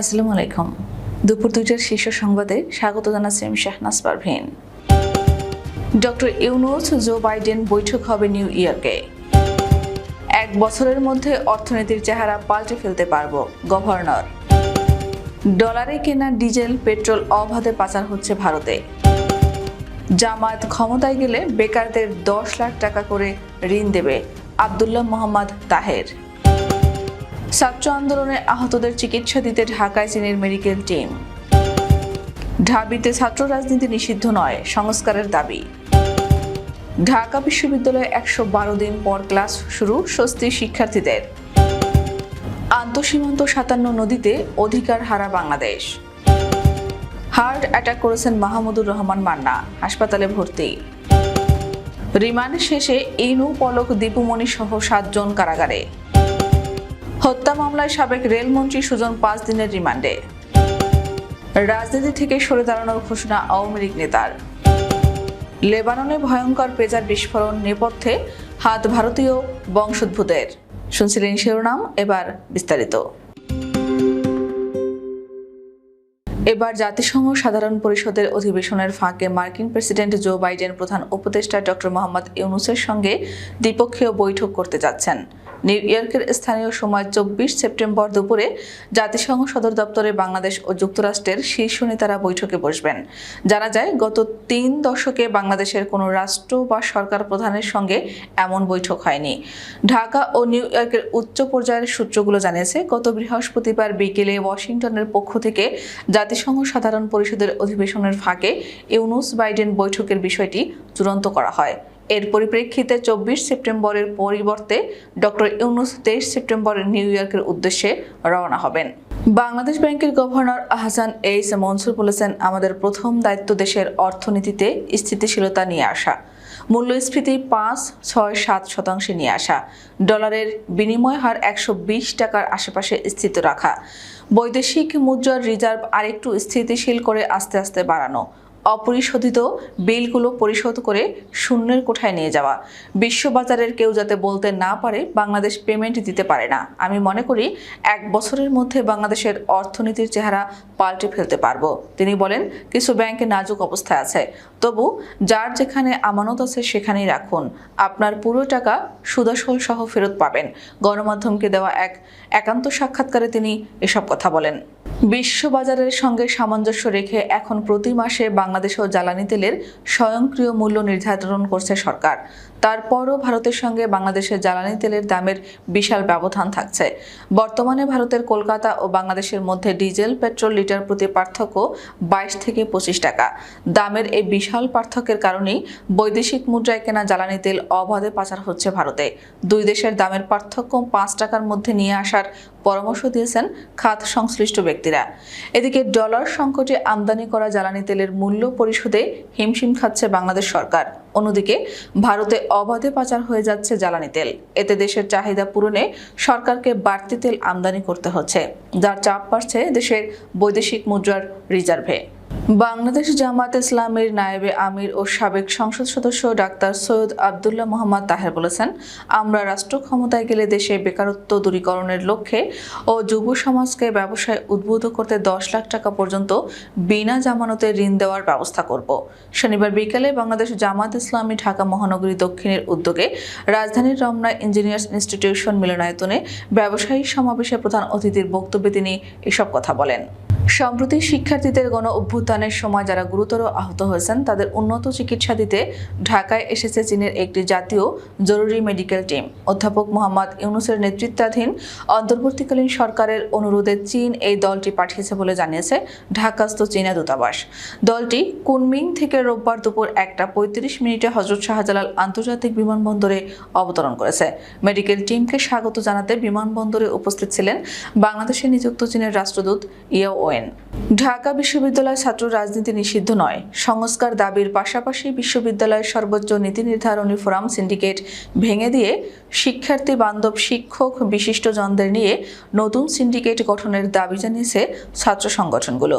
আসসালামু আলাইকুম। দুপুর দুইটার শীর্ষ সংবাদে স্বাগত জানাচ্ছি Shahnaz Parvin. Doctor Yunus Joe Biden বৈঠক হবে নিউ ইয়র্কে। এক বছরের মধ্যে অর্থনীতির চেহারা পাল্টে ফেলতে পারব গভর্নর। ডলারে কেনা ডিজেল, পেট্রোল অবাধে পাচার হচ্ছে ভারতে। জামায়াত ক্ষমতায় গেলে বেকারদের দশ লাখ টাকা করে ঋণ দেবে আবদুল্লাহ মোহাম্মদ তাহের। ছাত্র আন্দোলনে আহতদের চিকিৎসা দিতে ঢাকায় চীনের মেডিকেল টিম। ঢাবিতে ছাত্র রাজনীতি নিষিদ্ধ নয়, সংস্কারের দাবি। ঢাকা বিশ্ববিদ্যালয়ে একশো বারো দিন পর ক্লাস শুরু স্বস্তি শিক্ষার্থীদের। আন্তঃসীমান্ত সাতান্ন নদীতে অধিকার হারা বাংলাদেশ। হার্ট অ্যাটাক করেছেন মাহমুদুর রহমান মান্না, হাসপাতালে ভর্তি। রিমান্ড শেষে ইনু পলক দীপুমণি সহ সাতজন কারাগারে। হত্যা মামলায় সাবেক রেলমন্ত্রী সুজন পাঁচ দিনের রিমান্ডে। রাজনীতি থেকে সরে দাঁড়ানোর ঘোষণা আওয়ামী লীগ নেতার। লেবাননে ভয়ঙ্কর পেজার বিস্ফোরণ নেপথ্যে হাত ভারতীয় বংশোদ্ভূতের। শুনছিলেন শিরোনাম, এবার বিস্তারিত। এবার জাতিসংঘ সাধারণ পরিষদের অধিবেশনের ফাঁকে মার্কিন প্রেসিডেন্ট জো বাইডেন প্রধান উপদেষ্টা ডক্টর মোহাম্মদ ইউনুসের সঙ্গে দ্বিপক্ষীয় বৈঠক করতে যাচ্ছেন। নিউ ইয়র্কের স্থানীয় সময় চব্বিশ সেপ্টেম্বর দুপুরে জাতিসংঘ সদর দপ্তরে বাংলাদেশ ও যুক্তরাষ্ট্রের শীর্ষ নেতারা বৈঠকে বসবেন। জানা যায়, গত তিন দশকে বাংলাদেশের কোনো রাষ্ট্র বা সরকার প্রধানের সঙ্গে এমন বৈঠক হয়নি। ঢাকা ও নিউ ইয়র্কের উচ্চ পর্যায়ের সূত্রগুলো জানিয়েছে, গত বৃহস্পতিবার বিকেলে ওয়াশিংটনের পক্ষ থেকে জাতিসংঘ সাধারণ পরিষদের অধিবেশনের ফাঁকে ইউনুস বাইডেন বৈঠকের বিষয়টি চূড়ান্ত করা হয়। এর পরিপ্রেক্ষিতে চব্বিশ সেপ্টেম্বরের পরিবর্তে ডক্টর ইউনুস তেইশ সেপ্টেম্বর নিউ ইয়র্কের উদ্দেশ্যে রওনা হবেন। বাংলাদেশ ব্যাংকের গভর্নর আহসান এইস মনসুর বলেছেন, আমাদের প্রথম দায়িত্ব দেশের অর্থনীতিতে স্থিতিশীলতা নিয়ে আসা। মূল্যস্ফীতি পাঁচ, ছয়, সাত শতাংশে নিয়ে আসা। ডলারের বিনিময় হার একশো বিশ টাকার আশেপাশে স্থিত রাখা। বৈদেশিক মুদ্রার রিজার্ভ আরেকটু স্থিতিশীল করে আস্তে আস্তে বাড়ানো। অপরিশোধিত বিলগুলো পরিশোধ করে শূন্যের কোঠায় নিয়ে যাওয়া। বিশ্ববাজারের কেউ যাতে বলতে না পারে, বাংলাদেশ পেমেন্ট দিতে পারে না। আমি মনে করি এক বছরের মধ্যে বাংলাদেশের অর্থনীতির চেহারা পাল্টে ফেলতে পারব। তিনি বলেন, কিছু ব্যাংকে নাজুক অবস্থায় আছে। তবু যার যেখানে আমানত আছে সেখানেই রাখুন। আপনার পুরো টাকা সুদাসল সহ ফেরত পাবেন। গণমাধ্যমকে দেওয়া এক একান্ত সাক্ষাৎকারে তিনি এসব কথা বলেন। বিশ্ববাজারের সঙ্গে সামঞ্জস্য রেখে এখন প্রতি মাসে বাংলাদেশ ও জ্বালানি তেলের স্বয়ংক্রিয় মূল্য নির্ধারণ করছে সরকার। তারপরও ভারতের সঙ্গে বাংলাদেশের জ্বালানি তেলের দামের বিশাল ব্যবধান থাকছে। বর্তমানে ভারতের কলকাতা ও বাংলাদেশের মধ্যে ডিজেল, পেট্রোল লিটার প্রতি পার্থক্য বাইশ থেকে পঁচিশ টাকা। দামের এই বিশাল পার্থক্যের কারণেই বৈদেশিক মুদ্রায় কেনা জ্বালানি তেল অবাধে পাচার হচ্ছে ভারতে। দুই দেশের দামের পার্থক্য পাঁচ টাকার মধ্যে নিয়ে আসার পরামর্শ দিয়েছেন খাত সংশ্লিষ্ট ব্যক্তিরা। এদিকে ডলার সংকটে আমদানি করা জ্বালানি তেলের মূল্য পরিশোধে হিমশিম খাচ্ছে বাংলাদেশ সরকার। অন্যদিকে ভারতে অবাধে পাচার হয়ে যাচ্ছে জ্বালানি তেল। এতে দেশের চাহিদা পূরণে সরকারকে বাড়তি তেল আমদানি করতে হচ্ছে, যার চাপ বাড়ছে দেশের বৈদেশিক মুদ্রার রিজার্ভে। বাংলাদেশ জামাত ইসলামের নায়েবে আমির ও সাবেক সংসদ সদস্য ডাক্তার সৈয়দ আবদুল্লাহ মোহাম্মদ তাহের বলেছেন, আমরা রাষ্ট্র ক্ষমতায় গেলে দেশে বেকারত্ব দূরীকরণের লক্ষ্যে ও যুব সমাজকে ব্যবসায় উদ্বুদ্ধ করতে দশ লাখ টাকা পর্যন্ত বিনা জামানতে ঋণ দেওয়ার ব্যবস্থা করব। শনিবার বিকেলে বাংলাদেশ জামাত ইসলামী ঢাকা মহানগরী দক্ষিণের উদ্যোগে রাজধানীর রমনা ইঞ্জিনিয়ার্স ইনস্টিটিউশন মিলনায়তনে ব্যবসায়ী সমাবেশে প্রধান অতিথির বক্তব্যে তিনি এসব কথা বলেন। সম্প্রতি শিক্ষার্থীদের গণ অভ্যুত্থানের সময় যারা গুরুতর আহত হয়েছেন, তাদের উন্নত চিকিৎসা দিতে ঢাকায় এসেছে চীনের একটি জাতীয় জরুরি মেডিকেল টিম। অধ্যাপক মোহাম্মদ ইউনুসের নেতৃত্বাধীন অন্তর্বর্তীকালীন সরকারের অনুরোধে চীন এই দলটি পাঠিয়েছে বলে জানিয়েছে ঢাকাস্থ চীনা দূতাবাস। দলটি কুনমিং থেকে রোববার দুপুর একটা পঁয়ত্রিশ মিনিটে হজরত শাহজালাল আন্তর্জাতিক বিমানবন্দরে অবতরণ করেছে। মেডিকেল টিমকে স্বাগত জানাতে বিমানবন্দরে উপস্থিত ছিলেন বাংলাদেশে নিযুক্ত চীনের রাষ্ট্রদূত ইয়া ওয়েন ঢাকা বিশ্ববিদ্যালয় ছাত্র রাজনীতি নিষিদ্ধ নয়। সংস্কার দাবির পাশাপাশি বিশ্ববিদ্যালয়ের সর্বোচ্চ নীতি নির্ধারণী ফোরাম সিন্ডিকেট ভেঙে দিয়ে শিক্ষার্থী, বান্ধব, শিক্ষক, বিশিষ্টজনদের নিয়ে নতুন সিন্ডিকেট গঠনের দাবি জানিয়েছে ছাত্র সংগঠনগুলো।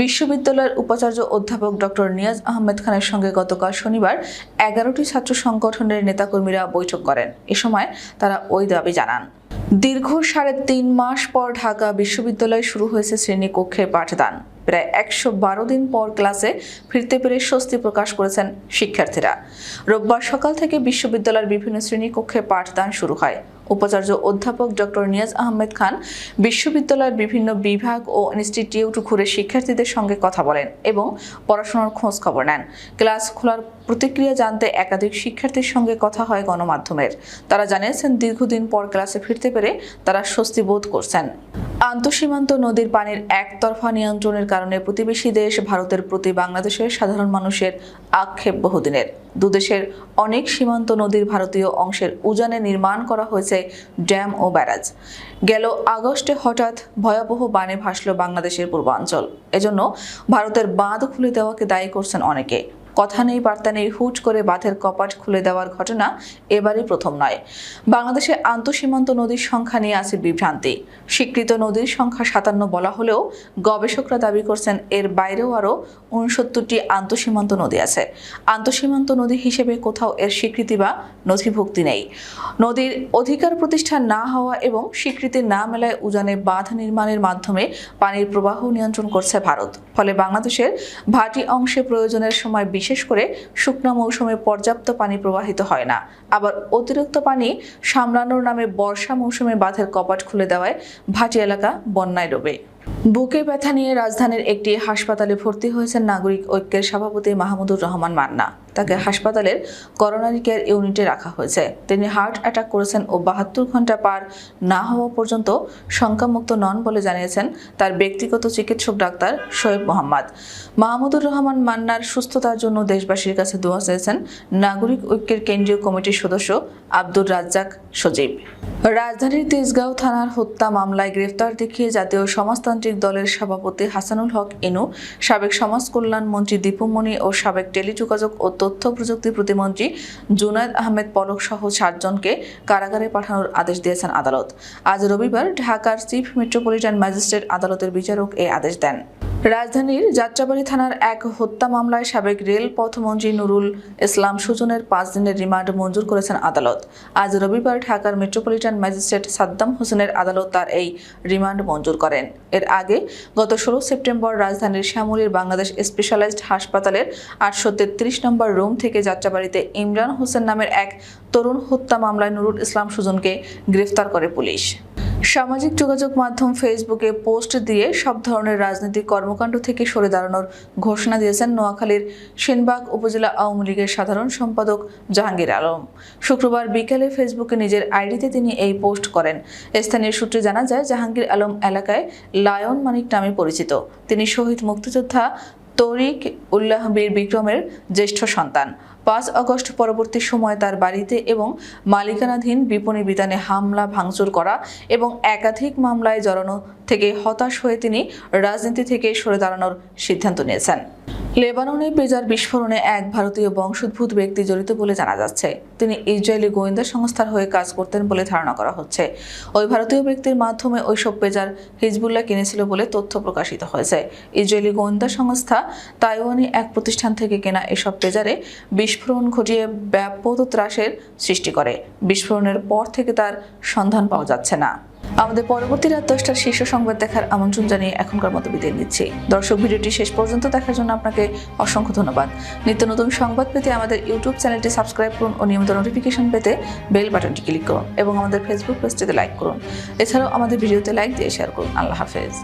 বিশ্ববিদ্যালয়ের উপাচার্য অধ্যাপক ডক্টর নিয়াজ আহমেদ খানের সঙ্গে গতকাল শনিবার এগারোটি ছাত্র সংগঠনের নেতাকর্মীরা বৈঠক করেন। এ সময় তারা ওই দাবি জানান। দীর্ঘ সাড়ে তিন মাস পর ঢাকা বিশ্ববিদ্যালয়ে শুরু হয়েছে শ্রেণীকক্ষের পাঠদান। প্রায় একশো বারো দিন পর ক্লাসে ফিরতে পেরে স্বস্তি প্রকাশ করেছেন শিক্ষার্থীরা। রোববার সকাল থেকে বিশ্ববিদ্যালয়ের বিভিন্ন শ্রেণীকক্ষে পাঠদান শুরু হয়। উপাচার্য অধ্যাপক ডক্টর নিয়াজ আহমেদ খান বিশ্ববিদ্যালয়ের বিভিন্ন বিভাগ ও ইনস্টিটিউট ঘুরে শিক্ষার্থীদের সঙ্গে কথা বলেন এবং পড়াশোনার খোঁজ খবর নেন। ক্লাস খোলার প্রতিক্রিয়া জানতে একাধিক শিক্ষার্থীর সঙ্গে কথা হয় গণমাধ্যমের। তারা জানিয়েছেন, দীর্ঘদিন পর ক্লাসে ফিরতে পেরে তারা স্বস্তি বোধ করছেন। আন্তঃসীমান্ত নদীর পানির একতরফা নিয়ন্ত্রণের কারণে প্রতিবেশী দেশ ভারতের প্রতি বাংলাদেশের সাধারণ মানুষের আক্ষেপ বহুদিনের। দুদেশের অনেক সীমান্ত নদীর ভারতীয় অংশের উজানে নির্মাণ করা হয়েছে ড্যাম ও ব্যারাজ। গেল আগস্টে হঠাৎ ভয়াবহ বানে ভাসল বাংলাদেশের পূর্বাঞ্চল। এজন্য ভারতের বাঁধ খুলে দেওয়াকে দায়ী করছেন অনেকে। কথা নেই, বার্তা নেই, হুট করে বাঁধের কপাট খুলে দেওয়ার ঘটনা এবারই প্রথম নয়। বাংলাদেশে আন্তঃসীমান্ত নদীর সংখ্যা নিয়ে আছে বিভ্রান্তি। স্বীকৃত নদীর সংখ্যা সাতান্ন বলা হলেও গবেষকরা দাবি করছেন এর বাইরেও আরও উনসত্তরটি আন্তঃসীমান্ত নদী আছে। আন্তঃসীমান্ত নদী হিসেবে কোথাও এর স্বীকৃতি বা নথিভুক্তি নেই। নদীর অধিকার প্রতিষ্ঠা না হওয়া এবং স্বীকৃতি না মেলায় উজানে বাঁধ নির্মাণের মাধ্যমে পানির প্রবাহ নিয়ন্ত্রণ করছে ভারত। ফলে বাংলাদেশের ভাটি অংশে প্রয়োজনের সময় বিশেষ করে শুকনা মৌসুমে পর্যাপ্ত পানি প্রবাহিত হয় না। আবার অতিরিক্ত পানি সামলানোর নামে বর্ষা মৌসুমে বাঁধের কপাট খুলে দেওয়ায় ভাটি এলাকা বন্যায় ডোবে। বুকে ব্যথা নিয়ে রাজধানীর একটি হাসপাতালে ভর্তি হয়েছেন নাগরিক ঐক্যের সভাপতি মাহমুদুর রহমান মান্না। তাকে হাসপাতালের করোনারি কেয়ার ইউনিটে রাখা হয়েছে। তিনি হার্ট অ্যাটাক করেছেন ও বাহাত্তর ঘণ্টা পার না হওয়া পর্যন্ত শঙ্কামুক্ত নন বলে জানিয়েছেন তার ব্যক্তিগত চিকিৎসক ডাক্তার শোয়েব মোহাম্মদ। মাহমুদুর রহমান মান্নার সুস্থতার জন্য দেশবাসীর কাছে দোয়া চেয়েছেন নাগরিক ঐক্যের কেন্দ্রীয় কমিটির সদস্য আব্দুর রাজ্জাক সজীব। রাজধানীর তেজগাঁও থানার হত্যা মামলায় গ্রেফতার দেখিয়ে জাতীয় সমাজতান্ত্রিক দলের সভাপতি হাসানুল হক ইনু, সাবেক সমাজ কল্যাণ মন্ত্রী দীপুমণি ও সাবেক টেলিযোগাযোগ ও তথ্য প্রযুক্তি প্রতিমন্ত্রী জুনায়দ আহমেদ পলক সহ সাতজনকে কারাগারে পাঠানোর আদেশ দিয়েছেন আদালত। আজ রবিবার ঢাকার চিফ মেট্রোপলিটন ম্যাজিস্ট্রেট আদালতের বিচারক এই আদেশ দেন। রাজধানীর যাত্রাবাড়ি থানার এক হত্যা মামলায় সাবেক রেল পথমন্ত্রী নুরুল ইসলাম সুজনের পাঁচ দিনের রিমান্ড মঞ্জুর করেছেন আদালত। আজ রবিবার ঢাকার মেট্রোপলিটন ম্যাজিস্ট্রেট সাদ্দাম হোসেনের আদালত তার এই রিমান্ড মঞ্জুর করেন। এর আগে গত ষোলো সেপ্টেম্বর রাজধানীর শ্যামলীর বাংলাদেশ স্পেশালাইজড হাসপাতালের আটশো তেত্রিশ নম্বর রুম থেকে যাত্রাবাড়িতে ইমরান হোসেন নামের এক তরুণ হত্যা মামলায় নুরুল ইসলাম সুজনকে গ্রেফতার করে পুলিশ। সামাজিক যোগাযোগ মাধ্যম ফেসবুকে পোস্ট দিয়ে সব ধরনের রাজনৈতিক কর্মকাণ্ড থেকে সরে দাঁড়ানোর ঘোষণা দিয়েছেন নোয়াখালীর সেনবাগ উপজেলা আওয়ামী লীগের সাধারণ সম্পাদক জাহাঙ্গীর আলম। শুক্রবার বিকেলে ফেসবুকে নিজের আইডিতে তিনি এই পোস্ট করেন। স্থানীয় সূত্রে জানা যায়, জাহাঙ্গীর আলম এলাকায় লায়ন মানিক নামে পরিচিত। তিনি শহীদ মুক্তিযোদ্ধা তরিক উল্লাহ বীর বিক্রমের জ্যেষ্ঠ সন্তান। পাঁচ আগস্ট পরবর্তী সময় তার বাড়িতে এবং মালিকানাধীন বিপণী বিতানে হামলা, ভাঙচুর করা এবং একাধিক মামলায় জড়ানো থেকে হতাশ হয়ে তিনি রাজনীতি থেকে সরে দাঁড়ানোর সিদ্ধান্ত নিয়েছেন। লেবাননে পেজার বিস্ফোরণে এক ভারতীয় বংশোদ্ভূত ব্যক্তি জড়িত বলে জানা যাচ্ছে। তিনি ইসরায়েলি গোয়েন্দা সংস্থার হয়ে কাজ করতেন বলে ধারণা করা হচ্ছে। ওই ভারতীয় ব্যক্তির মাধ্যমে ওইসব পেজার হিজবুল্লাহ কিনেছিল বলে তথ্য প্রকাশিত হয়েছে। ইসরায়েলি গোয়েন্দা সংস্থা তাইওয়ানি এক প্রতিষ্ঠান থেকে কেনা এসব পেজারে বিস্ফোরণ ঘটিয়ে ব্যাপক ত্রাসের সৃষ্টি করে। বিস্ফোরণের পর থেকে তার সন্ধান পাওয়া যাচ্ছে না। আমাদের পরবর্তী রাত দশটার শীর্ষ সংবাদ দেখার আমন্ত্রণ জানিয়ে এখনকার মতো বিদায় নিচ্ছি। দর্শক, ভিডিওটি শেষ পর্যন্ত দেখার জন্য আপনাকে অসংখ্য ধন্যবাদ। নিত্য নতুন সংবাদ পেতে আমাদের ইউটিউব চ্যানেলটি সাবস্ক্রাইব করুন ও নিয়মিত নোটিফিকেশন পেতে বেল বাটনটি ক্লিক করুন এবং আমাদের ফেসবুক পেজটিতে লাইক করুন। এছাড়াও আমাদের ভিডিওতে লাইক দিয়ে শেয়ার করুন। আল্লাহ হাফেজ।